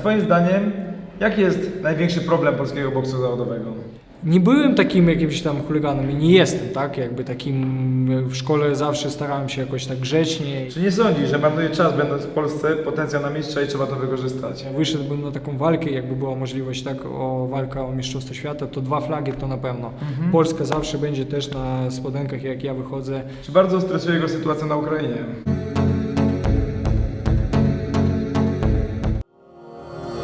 Twoim zdaniem, jaki jest największy problem polskiego boksu zawodowego? Nie byłem takim jakimś tam chuliganem i nie jestem, tak? Jakby takim w szkole zawsze starałem się jakoś tak grzecznie. Czy nie sądzisz, że marnuje czas będąc w Polsce potencjał na mistrza i trzeba to wykorzystać? Wyszedłbym na taką walkę, jakby była możliwość tak o walka o Mistrzostwo Świata, to dwa flagi to na pewno. Polska zawsze będzie też na spodenkach, jak ja wychodzę. Czy bardzo stresuje go sytuacja na Ukrainie?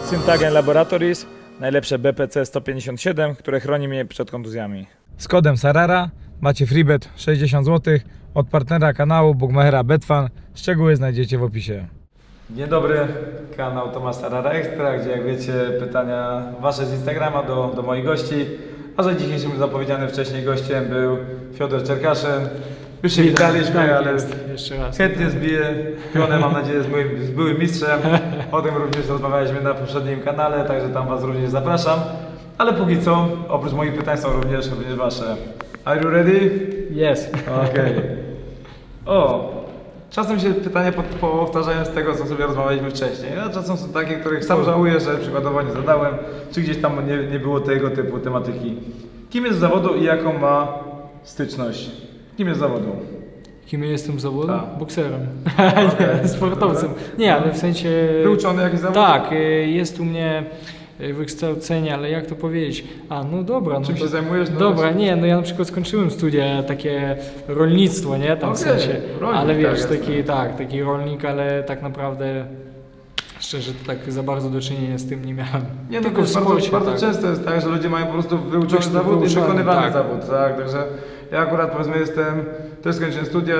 Syntagen Laboratories, najlepsze BPC 157, które chroni mnie przed kontuzjami. Z kodem Sarara macie freebet 60 zł od partnera kanału Bookmachera Betfan. Szczegóły znajdziecie w opisie. Dzień dobry, kanał Tomasz Sarara Extra, gdzie jak wiecie pytania wasze z Instagrama do, do moich gości. A że dzisiejszym zapowiedzianym wcześniej gościem był Fiodor Czerkaszyn. Już się witaliśmy, Tak ale jeszcze raz. Chętnie zbiję pionę, mam nadzieję, z, moim, z byłym mistrzem. O tym również rozmawialiśmy na poprzednim kanale, także tam Was również zapraszam. Ale póki co, oprócz moich pytań są również, również Wasze. Are you ready? Jest. Okej. O, czasem się pytania pod- powtarzają z tego, co sobie rozmawialiśmy wcześniej. A czasem są takie, których sam żałuję, że przykładowo nie zadałem, czy gdzieś tam nie, nie było tego typu tematyki. Kim jest z zawodu i jaką ma styczność? Kim jest zawodu? Kim ja jestem zawodem? Tak. Bokserem. Okej. nie, sportowcem. Nie, ale w sensie... Wyuczony jakiś zawód? Tak, y, jest u mnie y, wykształcenie, ale jak to powiedzieć? A, no dobra. No Czym to, się zajmujesz? No Dobra, właśnie. nie, no ja na przykład skończyłem studia takie rolnictwo, nie? Tam w Okej, sensie. rolnik, ale tak, wiesz, jasne. taki, tak, taki rolnik, ale tak naprawdę szczerze to tak za bardzo do czynienia z tym nie miałem. Nie, no Tylko w wiesz, bardzo, sporcie, bardzo tak. często jest tak, że ludzie mają po prostu wyuczony zawód i wykonywany tak. zawód, tak? Także ja akurat powiedzmy jestem, też skończyłem studia,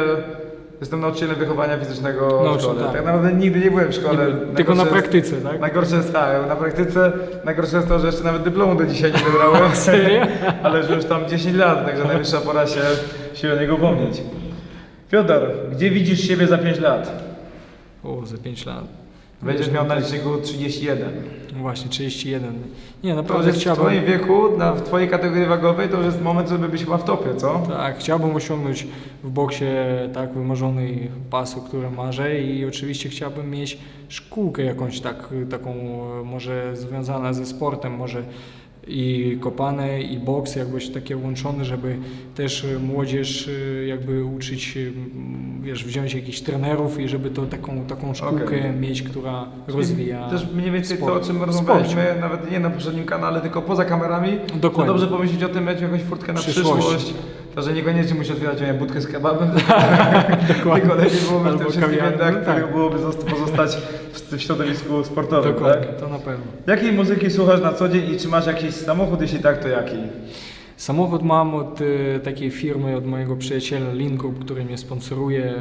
jestem nauczycielem wychowania fizycznego w szkole. Tak. tak. naprawdę nigdy nie byłem w szkole. Tylko na jest- praktyce, tak? Najgorsze jest tak, na praktyce, najgorsze jest to, że jeszcze nawet dyplomu do dzisiaj nie wybrałem, Serio? ale że już tam 10 lat, także najwyższa pora się, się o niego upomnieć. Fiodor, gdzie widzisz siebie za 5 lat? O, za 5 lat. Będziesz miał na liczniku 31. No Właśnie, 31. Nie, To naprawdę jest w chciałbym... twoim wieku, na, w twojej kategorii wagowej, to już jest moment, żeby być chyba w topie, co? Tak, chciałbym osiągnąć w boksie tak wymarzony pas, o którym marzę i oczywiście chciałbym mieć szkółkę jakąś tak, taką e, może związaną ze sportem, może i kopane i boks jakbyś takie łączone, żeby też e, młodzież e, jakby uczyć, wiesz, wziąć jakichś trenerów i żeby to taką, taką szkółkę Okej. mieć, która rozwija Też mniej więcej to, sport. o czym rozmawialiśmy, nawet nie na poprzednim kanale, tylko poza kamerami. Dokładnie. To dobrze pomyśleć o tym, mieć jakąś furtkę na Przyszłości. przyszłość. To, że niekoniecznie musi otwierać nie budkę z kebabem, tylko lepiej byłoby w tym wszystkim jednak, no których tak. byłoby zosta- pozostać w, w środowisku sportowym, Dokładnie, tak? to na pewno. Jakiej muzyki słuchasz na co dzień i czy masz jakiś samochód? Jeśli tak, to jaki? Samochód mam od e, takiej firmy, od mojego przyjaciela Lin Group, który mnie sponsoruje,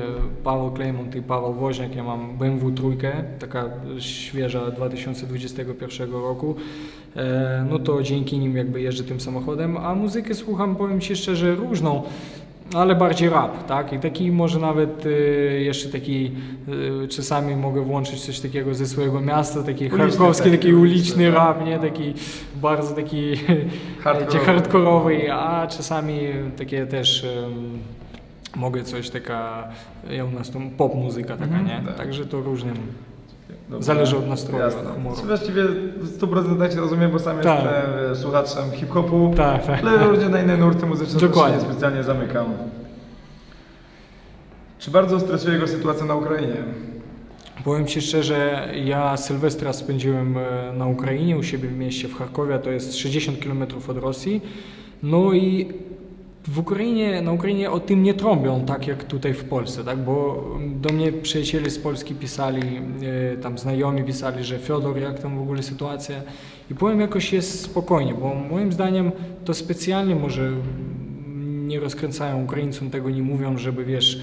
Paweł Klejmont i Paweł Woźniak. Ja mam BMW trójkę, taka świeża 2021 roku. E, no to dzięki nim jakby jeżdżę tym samochodem, a muzykę słucham, powiem Ci szczerze, różną. Ale bardziej rap, tak? I taki może nawet e, jeszcze taki e, czasami mogę włączyć coś takiego ze swojego miasta, taki Uliczny charkowski, taki, taki uliczny, tak. rap, nie? Taki bardzo taki Hardkorowy. Hardkorowy, a czasami takie też em, mogę coś taka, ja u nas to pop muzyka taka, Mhm, nie? tak. Także to różnie. Dobra. Zależy od nastroju, Jasne. od humoru. Właściwie w 100% cię rozumiem, bo sam Tak. jestem słuchaczem hip-hopu, Tak, tak. ale różnie na inne nurty muzyczne też Dokładnie. nie specjalnie zamykam. Czy bardzo stresuje go sytuacja na Ukrainie? Powiem Ci szczerze, ja Sylwestra spędziłem e, na Ukrainie, u siebie w mieście w Charkowie, to jest 60 km od Rosji. No i w Ukrainie, na Ukrainie o tym nie trąbią, tak jak tutaj w Polsce, tak? bo do mnie przyjaciele z Polski pisali, e, tam znajomi pisali, że Fiodor, jak tam w ogóle sytuacja. I powiem, jakoś jest spokojnie, bo moim zdaniem to specjalnie może nie rozkręcają Ukraińcom, tego nie mówią, żeby wiesz,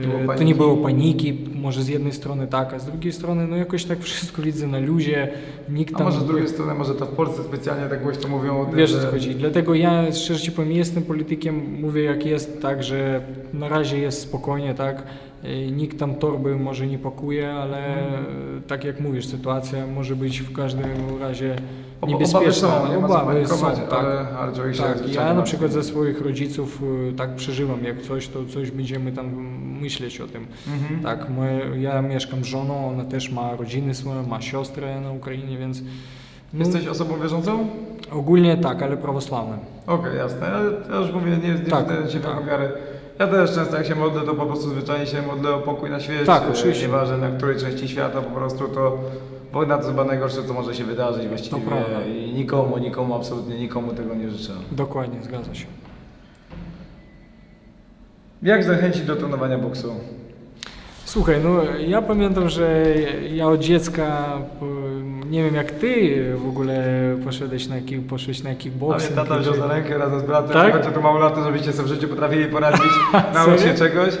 Było to nie paniki. było paniki, może z jednej strony tak, a z drugiej strony no jakoś tak wszystko widzę na luzie, nikt A tam... może z drugiej strony, może to w Polsce specjalnie tak głośno mówią o tym, Wiesz o że... co chodzi. Dlatego ja szczerze ci powiem, jestem politykiem, mówię jak jest, tak, że na razie jest spokojnie, tak. e, nikt tam torby może nie pakuje, ale Mhm. e, tak jak mówisz, sytuacja może być w każdym razie Niebezpieczna. Obawy są, Obawy są, tak. ale, ale człowiek Tak, ja na przykład ze swoich rodziców y, tak przeżywam, jak coś, to coś będziemy tam myśleć o tym. Mhm. Tak, my, ja mieszkam z żoną, ona też ma rodziny swoje, ma siostrę na Ukrainie, więc no, Jesteś osobą wierzącą? ogólnie tak, ale prawosławnym. Okej, jasne. Ja, już mówię, nie, nie Tak, się tak. wiary. Ja też często jak się modlę, to po prostu zwyczajnie się modlę o pokój na świecie. Tak, oczywiście. Nieważne na której części świata, po prostu to wojna to chyba najgorsze, co może się wydarzyć właściwie. To prawda. I nikomu, nikomu, absolutnie nikomu tego nie życzę. Dokładnie, zgadza się. Jak zachęcić do trenowania boksu? Słuchaj, no ja pamiętam, że ja od dziecka, nie wiem jak ty w ogóle poszedłeś na, kick, poszłeś na Ale kickboxing. tata wziął za rękę razem z bratem, Tak? tak? tu mało lat, żebyście sobie w życiu potrafili poradzić, nauczyć się czegoś.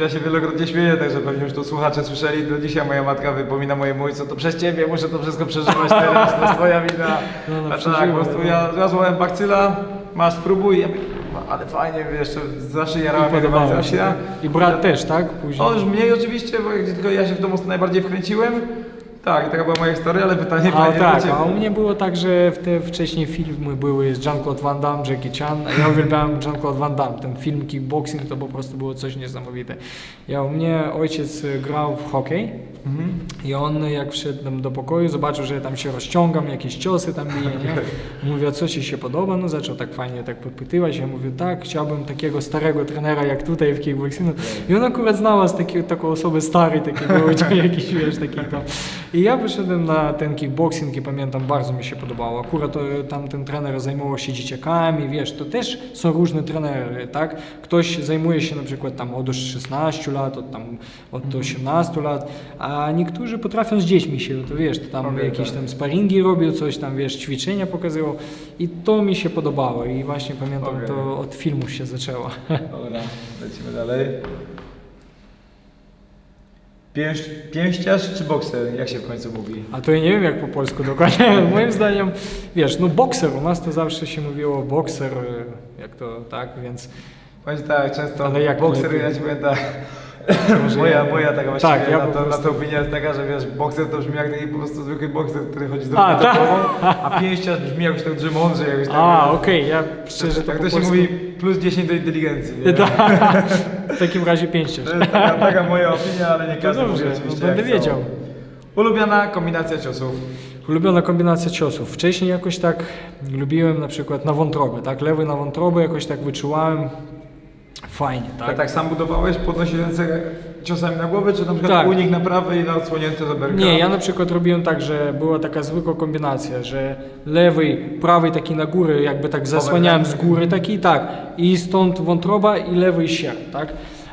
Ja się wielokrotnie śmieję, także pewnie już to słuchacze słyszeli. Do dzisiaj moja matka wypomina mojemu ojcu, to przez ciebie muszę to wszystko przeżywać teraz, to jest twoja wina. No, no, A tak, po prostu ja, ja złałem bakcyla, masz spróbuj. Ja mówię, "Kurwa, ale fajnie, jeszcze zawsze jarała mnie podobało się. rywalizacja. tak? I brat też, tak? Później. O, już mniej oczywiście, bo jak tylko ja się w mocno najbardziej wkręciłem. Tak, taka była moja historia, ale pytanie A tak, a u mnie było tak, że w te wcześniej filmy były z Jean-Claude Van Damme, Jackie Chan, a ja uwielbiałem Jean-Claude Van Damme. Ten film kickboxing to po prostu było coś niesamowite. Ja u mnie ojciec grał w hokej Mhm. i on jak wszedł tam do pokoju, zobaczył, że ja tam się rozciągam, jakieś ciosy tam biję, nie? Mówi, a co ci się podoba? No zaczął tak fajnie tak podpytywać. Ja mówię, tak, chciałbym takiego starego trenera jak tutaj w kickboxingu. I on akurat znała z taką osobę stary, takiego jakiś, wiesz, taki tam. I ja wyszedłem na ten kickboxing i pamiętam, bardzo mi się podobało. Akurat e, tam ten trener zajmował się dzieciakami, wiesz, to też są różne trenery, tak? Ktoś zajmuje się na przykład tam od 16 lat, od tam od 18 lat, a niektórzy potrafią z dziećmi się, to wiesz, to tam Okej, jakieś tak. tam sparingi robił, coś tam, wiesz, ćwiczenia pokazywał i to mi się podobało i właśnie pamiętam, to od filmów się zaczęło. Dobra, lecimy dalej. Pięś, pięściarz czy bokser? Jak się w końcu mówi? A to ja nie wiem jak po polsku dokładnie. Moim zdaniem, wiesz, no bokser, u nas to zawsze się mówiło bokser, jak to tak, więc ci tak, często Ale jak bokser, lepiej? ja ci powiem tak, moja, ja- moja taka właściwie tak, ja na, to, na prostu- to opinia jest taka, że wiesz, bokser to brzmi jak taki po prostu zwykły bokser, który chodzi z A, tak. a pięściarz brzmi jakoś tak mądrze, jakoś tak. A, okej, ja szczerze to tak to się polsku... mówi plus 10 do inteligencji. Tak. W takim razie pięściarz. To jest taka, taka moja opinia, ale nie każdy dobrze, mówi no oczywiście będę wiedział. Ulubiona kombinacja ciosów. Ulubiona kombinacja ciosów. Wcześniej jakoś tak lubiłem na przykład na wątrobę, tak? Lewy na wątrobę jakoś tak wyczuwałem. Fajnie, Tak, tak? tak sam budowałeś, podnosisz ręce ciosami na głowę, czy na przykład Tak. unik na prawy i na odsłonięte zaberka? Nie, ja na przykład robiłem tak, że była taka zwykła kombinacja, że lewy, prawy taki na górę, jakby tak zasłaniałem z góry taki, tak, i stąd wątroba i lewy sierp, tak.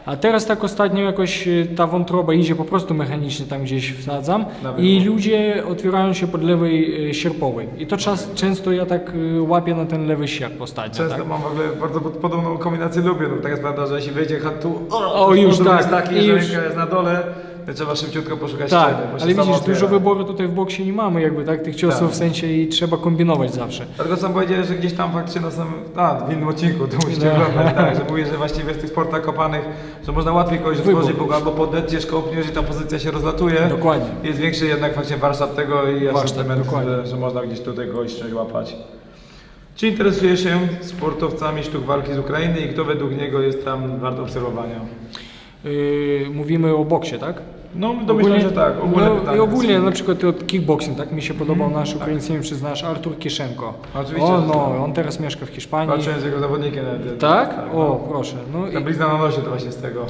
A teraz tak ostatnio jakoś y, ta wątroba idzie po prostu mechanicznie tam gdzieś wsadzam i ludzie otwierają się pod lewej y, sierpowej. I to czas, często ja tak y, łapię na ten lewy sierp ostatnio, Często tak. mam w ogóle bardzo pod- podobną kombinację lubię, no tak jest prawda, że jeśli wejdzie hat tu, o, O, już tak, jest taki, i że już- ręka jest na dole, trzeba szybciutko poszukać Tak, ściany, bo się ale widzisz, dużo otwiera. wyboru tutaj w boksie nie mamy jakby, tak, tych ciosów Tak. w sensie i trzeba kombinować zawsze. Dlatego sam powiedziałeś, że gdzieś tam faktycznie na samym, a w innym odcinku to musicie No. oglądać, tak, że mówię, że właściwie w tych sportach kopanych, że można łatwiej kogoś Wybór. otworzyć, bo go albo podetniesz, kopniesz i ta pozycja się rozlatuje. Dokładnie. Jest większy jednak faktycznie warsztat tego i Warsztat, asortyment, dokładnie. że, że można gdzieś tutaj kogoś czymś łapać. Czy interesuje się sportowcami sztuk walki z Ukrainy i kto według niego jest tam wart obserwowania? Yy, mówimy o boksie, tak? No, domyślam, że tak. Ogólne no, pytanie. I ogólnie na przykład od kickboxing, tak? Mi się podobał Mhm, nasz tak. Ukraińcy, nie wiem czy znasz, Artur Kieszenko. Oczywiście, O, no, znam. on teraz mieszka w Hiszpanii. Patrzyłem z jego zawodnikiem nawet. Tak? no. O, proszę. No, Ta i, blizna na nosie to właśnie z tego.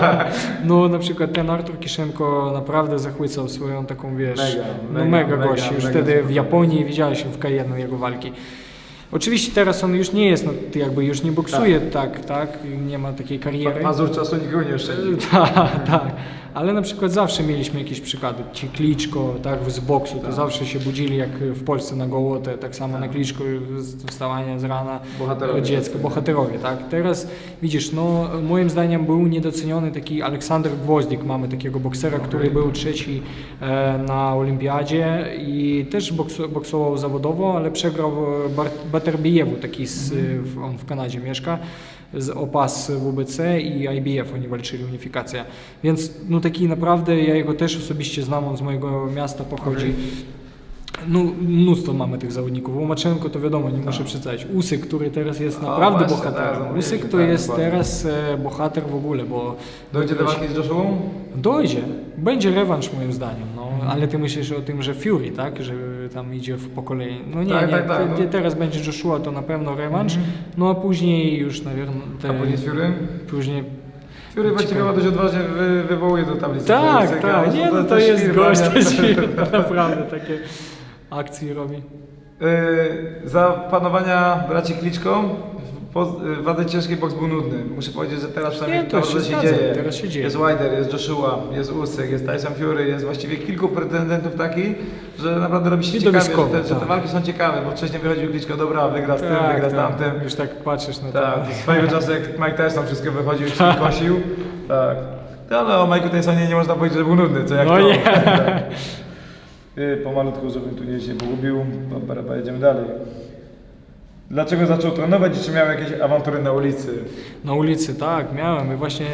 no na przykład ten Artur Kieszenko naprawdę zachwycał swoją taką, wiesz, Mega, no mega, mega, mega, gość. Już mega wtedy w. Japonii widziałeś w K1 jego walki. Oczywiście teraz on już nie jest, no, jakby już nie boksuje tak, tak, nie ma takiej kariery. Mazur czasu nikogo nie oszczędził. Tak, tak. Ale na przykład zawsze mieliśmy jakieś przykłady. Ci Kliczko, tak, z boksu, to zawsze się budzili jak w Polsce na gołotę, tak samo na Kliczko z wstawania z rana Bohaterowie. dziecko, bohaterowie, tak. Teraz widzisz, no moim zdaniem był niedoceniony taki Aleksander Gwoździk, mamy takiego boksera, który był trzeci e, na olimpiadzie i też boksu, boksował zawodowo, ale przegrał Bar- Baterbijewu, taki z, w, on w Kanadzie mieszka. Z opas WBC i IBF oni walczyli, unifikacja. Więc no taki naprawdę, ja jego też osobiście znam, on z mojego miasta pochodzi. No, mnóstwo mamy tych zawodników. Łomaczenko to wiadomo, nie muszę przedstawić. Usyk, który teraz jest O, naprawdę właśnie, bohaterem. tak, Usyk to tak, jest dokładnie. teraz e, bohater w ogóle, bo Dojdzie do walki z Joshua? Dojdzie. Będzie rewanż moim zdaniem, no. Ale ty myślisz o tym, że Fury, tak? Że tam idzie w pokolenie. No nie, Tak, nie. tak, tak, te- no. te- Teraz będzie Joshua, to na pewno rewanż. No a później już, naверно, te, A później z Fury? później... Fury właściwie ma dość odważnie wy, wywołuje do tablicy. Tak, Usyka, tak. no Nie, no to też jest firma, gość, nie? to jest firma, naprawdę takie akcje robi. Yy, za panowania braci Kliczko w po- w wadze ciężkiej boks był nudny. Muszę powiedzieć, że teraz przynajmniej Nie, to to, się się dzieje. teraz się dzieje. Jest Wilder, jest Joshua, jest Usyk, jest Tyson Fury, jest właściwie kilku pretendentów takich, że naprawdę robi się ciekawie, że te, że te tak. walki są ciekawe, bo wcześniej wychodził Kliczko, dobra, wygra z tym, wygra z tamtym. Już tak patrzysz na to. Tak, swojego czasu jak Mike Tyson wszystko wychodził, wszystko kosił. Tak. No, ale o Mike'u Tysonie nie można powiedzieć, że był nudny, co jak No to. nie. Tak. Pomalutku, żebym tu nie się pogubił. Dobra, pojedziemy dalej. Dlaczego zaczął trenować i czy miał jakieś awantury na ulicy? Na ulicy, tak, miałem. I właśnie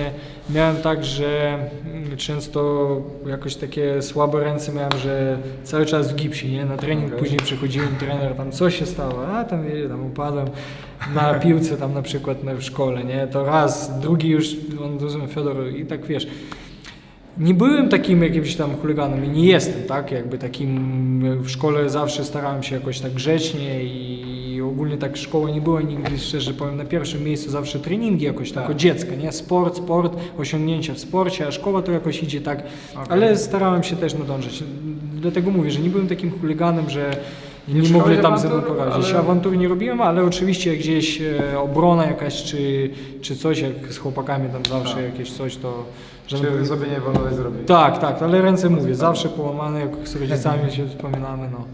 miałem tak, że mm, często jakoś takie słabe ręce miałem, że cały czas w gipsie, nie? Na trening Okej. później przychodziłem, trener tam, co się stało? A tam, wie, tam upadłem na piłce tam na przykład na, w szkole, nie? To raz, drugi już, on rozumie, Fiodor i tak wiesz. Nie byłem takim jakimś tam chuliganem i nie jestem, tak? Jakby takim w szkole zawsze starałem się jakoś tak grzecznie i ogólnie tak szkoła nie była nigdy, szczerze powiem, na pierwszym miejscu zawsze treningi jakoś tak, Tak. od dziecka, nie? Sport, sport, osiągnięcia w sporcie, a szkoła to jakoś idzie tak, Okej. ale starałem się też nadążyć. Dlatego mówię, że nie byłem takim chuliganem, że Nie nie mogli tam ze mną awantur, poradzić. ale- Awantur nie robiłem, ale oczywiście gdzieś e, obrona jakaś, czy, czy coś, jak z chłopakami tam zawsze Tak. jakieś coś, to... Żeby- sobie nie wolno zrobić? tak, tak, ale ręce mówię, zawsze połamane, jak z rodzicami się wspominamy, no.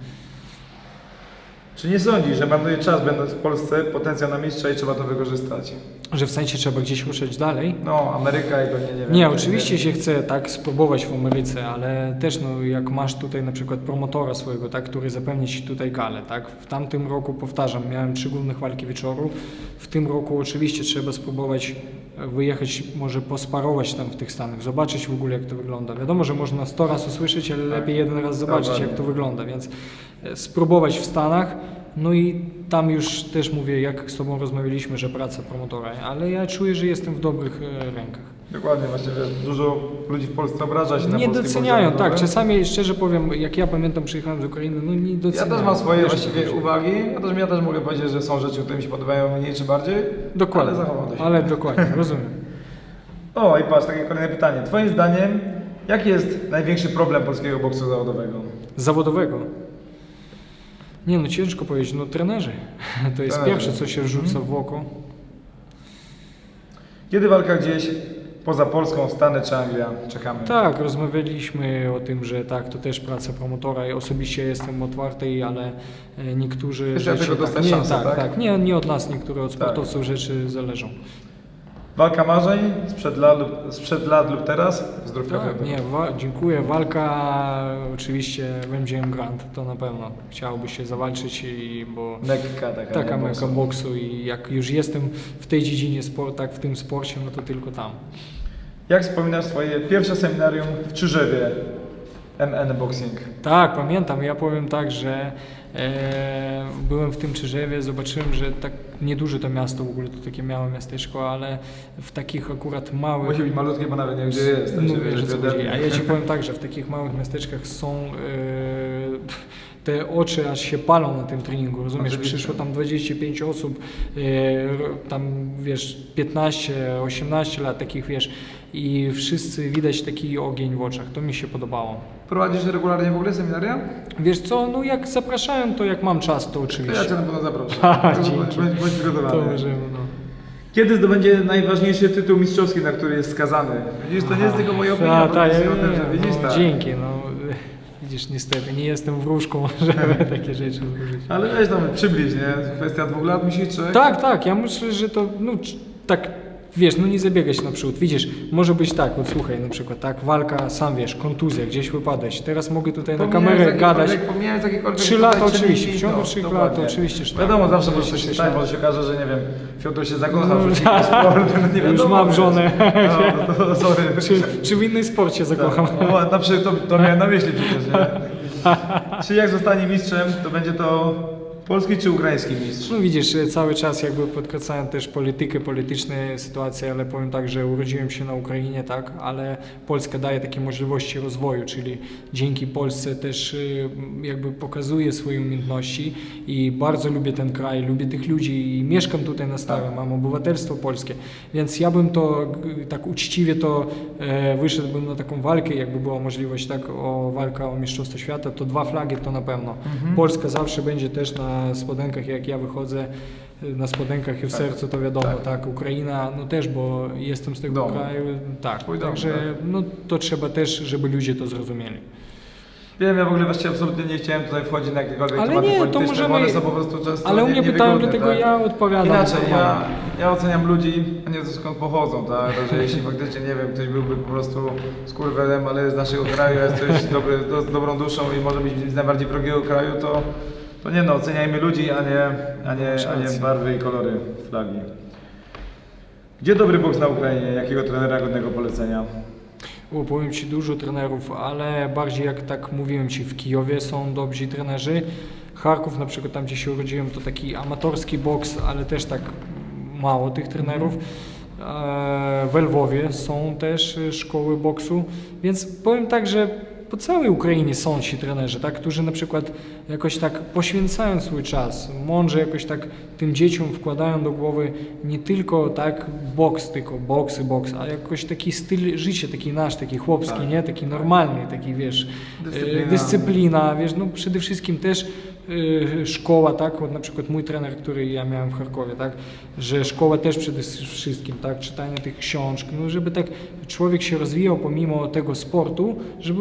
Czy nie sądzisz, że marnuje czas będąc w Polsce potencjał na mistrza i trzeba to wykorzystać? Że w sensie trzeba gdzieś ruszać dalej? No, Ameryka i pewnie nie wiem. Nie, oczywiście się chce tak spróbować w Ameryce, ale też no, jak masz tutaj na przykład promotora swojego, tak, który zapewni ci tutaj galę, tak? W tamtym roku, powtarzam, miałem trzy główne walki wieczoru. W tym roku oczywiście trzeba spróbować wyjechać, może posparować tam w tych Stanach, zobaczyć w ogóle jak to wygląda. Wiadomo, że można sto razy usłyszeć, ale lepiej jeden raz zobaczyć jak to wygląda, więc e, spróbować w Stanach. No i tam już też mówię, jak z Tobą rozmawialiśmy, że praca promotora, ale ja czuję, że jestem w dobrych e, rękach. Dokładnie, właśnie wiesz, dużo ludzi w Polsce obraża się na Nie doceniają, tak. zawodowy. Czasami szczerze powiem, jak ja pamiętam, przyjechałem z Ukrainy, no nie Ja doceniają. też mam swoje Wiesz, co właściwie chodzi. uwagi. Ja też, ja też mogę powiedzieć, że są rzeczy, które mi się podobają mniej czy bardziej. Dokładnie, Ale zachowam do siebie. ale dokładnie, rozumiem. O, i patrz, takie kolejne pytanie. Twoim zdaniem, jaki jest największy problem polskiego boksu zawodowego? Zawodowego. Nie no, ciężko powiedzieć, no trenerzy. To jest Trenerzy. pierwsze, co się rzuca w oko. Kiedy walka gdzieś poza Polską, Stany czy Anglia? Czekamy. Tak, rozmawialiśmy o tym, że tak, to też praca promotora i osobiście jestem otwarty, ale e, niektórzy Chcesz rzeczy... dostać nie, szansę, tak, tak? tak, nie, nie od nas, niektóre od sportowców rzeczy zależą. Walka marzeń sprzed lat, lub- sprzed lat lub teraz? Zdrówka Tak, nie, wa- dziękuję. Walka oczywiście w MGM Grand, to na pewno chciałoby się zawalczyć, i, bo Mekka taka. taka meka boksu. boksu i jak już jestem w tej dziedzinie, sport, tak w tym sporcie, no to tylko tam. Jak wspominasz swoje pierwsze seminarium w Czyżewie? MN Boxing. Tak, pamiętam. Ja powiem tak, że e, byłem w tym Czyżewie, zobaczyłem, że tak nieduże to miasto w ogóle, to takie małe miasteczko, ale w takich akurat małych... Musi być malutkie, bo nawet nie wiem gdzie jest. Co że chodzi. A ja ci powiem tak, że w takich małych miasteczkach są e, te oczy aż się palą na tym treningu, rozumiesz? Oczywiście. Przyszło tam 25 osób, e, tam wiesz 15, 18 lat takich wiesz i wszyscy widać taki ogień w oczach. To mi się podobało. Prowadzisz regularnie w ogóle seminaria? Wiesz co, no jak zapraszają, to jak mam czas, to To ja oczywiście. Cię na pewno zaproszę. Ha, To dzięki. Bądź, bądź, przygotowany. To możemy, no. Kiedy zdobędzie najważniejszy tytuł mistrzowski, na który jest skazany? Widzisz, to nie jest tylko moja opinia, bo ta, ja widzisz, no, tak. Dzięki, no. Widzisz, niestety, nie jestem wróżką, żeby takie rzeczy złożyć. Ale weź tam przybliż, nie? Kwestia dwóch lat, myślisz, trzech? Tak, tak, ja myślę, że to, no, tak wiesz, no nie zabiegać naprzód. Widzisz, może być tak, no słuchaj, na przykład tak, walka, sam wiesz, kontuzja, gdzieś wypadać. Teraz mogę tutaj na kamerę gadać. Pomijając jakiekolwiek Trzy tutaj lata oczywiście, w ciągu no, trzech dokładnie. lat oczywiście, że tak. Wiadomo, zawsze może Oczywiście, się że stać, tak. może się okaże, że nie wiem, Fiodor się zakocha No, w tak. sport, no nie Już wiadomo. mam żonę. No, to, to, sorry. Czy, czy w innej sporcie zakocham? Tak. No, na przykład to, to miałem na myśli przecież, nie? Czy jak zostanie mistrzem, to będzie to polski czy ukraiński mistrz? No widzisz, cały czas jakby podkręcałem też politykę, polityczne sytuacje, ale powiem tak, że urodziłem się na Ukrainie, tak, ale Polska daje takie możliwości rozwoju, czyli dzięki Polsce też y, jakby pokazuje swoje umiejętności i bardzo lubię ten kraj, lubię tych ludzi i mieszkam tutaj na stałe, mam obywatelstwo polskie, więc ja bym to tak uczciwie to e, wyszedłbym na taką walkę, jakby była możliwość tak o walka o Mistrzostwo Świata, to dwa flagi to na pewno. Polska zawsze będzie też na spodenkach, jak ja wychodzę y, na spodenkach i w Tak. sercu, to wiadomo, Tak. tak. Ukraina, no też, bo jestem z tego Dom. kraju, tak, Twój dom, także tak. no to trzeba też, żeby ludzie to zrozumieli. Wiem, ja w ogóle właściwie absolutnie nie chciałem tutaj wchodzić na jakiekolwiek Ale tematy nie, to możemy- bo one są po prostu często Ale u nie- mnie pytają, dlatego tak? ja odpowiadam. Inaczej, ja, ja oceniam ludzi, a nie skąd pochodzą, tak? Że jeśli faktycznie, nie wiem, ktoś byłby po prostu skurwelem, ale z naszego kraju, jesteś dobry, do, z dobrą duszą i może być z najbardziej wrogiego kraju, to, to nie no, oceniajmy ludzi, a nie, a nie, a nie barwy i kolory flagi. Gdzie dobry boks na Ukrainie? Jakiego trenera godnego polecenia? O, powiem Ci dużo trenerów, ale bardziej jak tak mówiłem Ci, w Kijowie są dobrzy trenerzy. Charków na przykład, tam gdzie się urodziłem, to taki amatorski boks, ale też tak mało tych trenerów. E, W Lwowie są też e, szkoły boksu, więc powiem tak, że po całej Ukrainie są ci trenerzy, tak, którzy na przykład jakoś tak poświęcają swój czas, mądrze jakoś tak tym dzieciom wkładają do głowy nie tylko tak boks, tylko boksy, boks, a jakoś taki styl życia, taki nasz, taki chłopski, Tak. nie, taki normalny, taki wiesz, Dyscyplina. dyscyplina, dyscyplina wiesz, no przede wszystkim też szkoła, tak, od na przykład mój trener, który ja miałem w Charkowie, tak, że szkoła też przede wszystkim, tak, czytanie tych książek, no żeby tak człowiek się rozwijał pomimo tego sportu, żeby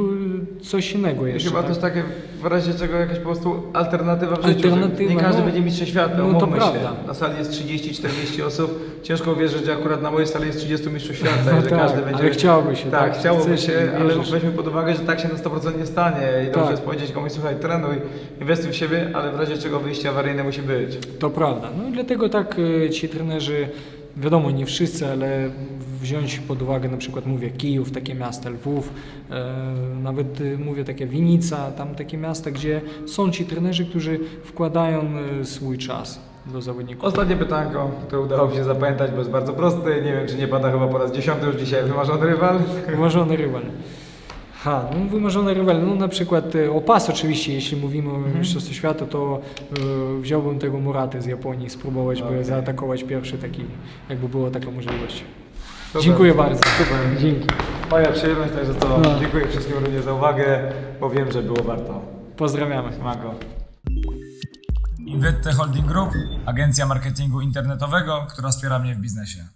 coś innego I jeszcze, chyba tak? też takie w razie czego jakaś po prostu alternatywa w życiu. Alternatywa, nie każdy no. będzie mistrzem świata, No to prawda. się. Na sali jest 30-40 osób. Ciężko uwierzyć, że akurat na mojej sali jest 30 mistrzów świata No i że tak, każdy będzie... ale chciałoby się, Tak, tak? chciałoby się, i ale weźmy pod uwagę, że tak się na 100% nie stanie i dobrze Tak. jest powiedzieć komuś, słuchaj, trenuj, inwestuj w siebie, ale w razie czego wyjście awaryjne musi być. To prawda. No i dlatego tak y, ci trenerzy, wiadomo, nie wszyscy, ale wziąć pod uwagę, na przykład mówię Kijów, takie miasta, Lwów, e, nawet y, mówię takie Winica, tam takie miasta, gdzie są ci trenerzy, którzy wkładają y, swój czas do zawodników. Ostatnie pytanko, które udało mi się zapamiętać, bo jest bardzo proste. Nie wiem, czy nie pada chyba po raz dziesiąty już dzisiaj wymarzony rywal. Wymarzony rywal. Ha, no wymarzony rywal, no na przykład e, o pas oczywiście, jeśli mówimy o Mistrzostwie Świata, to e, wziąłbym tego Muratę z Japonii, spróbować by zaatakować pierwszy taki, jakby była taka możliwość. Super. Dziękuję bardzo. Super. Dzięki. Moja przyjemność, także co, No. dziękuję wszystkim również za uwagę, bo wiem, że było warto. Pozdrawiamy. Smago. Invette Holding Group, agencja marketingu internetowego, która wspiera mnie w biznesie.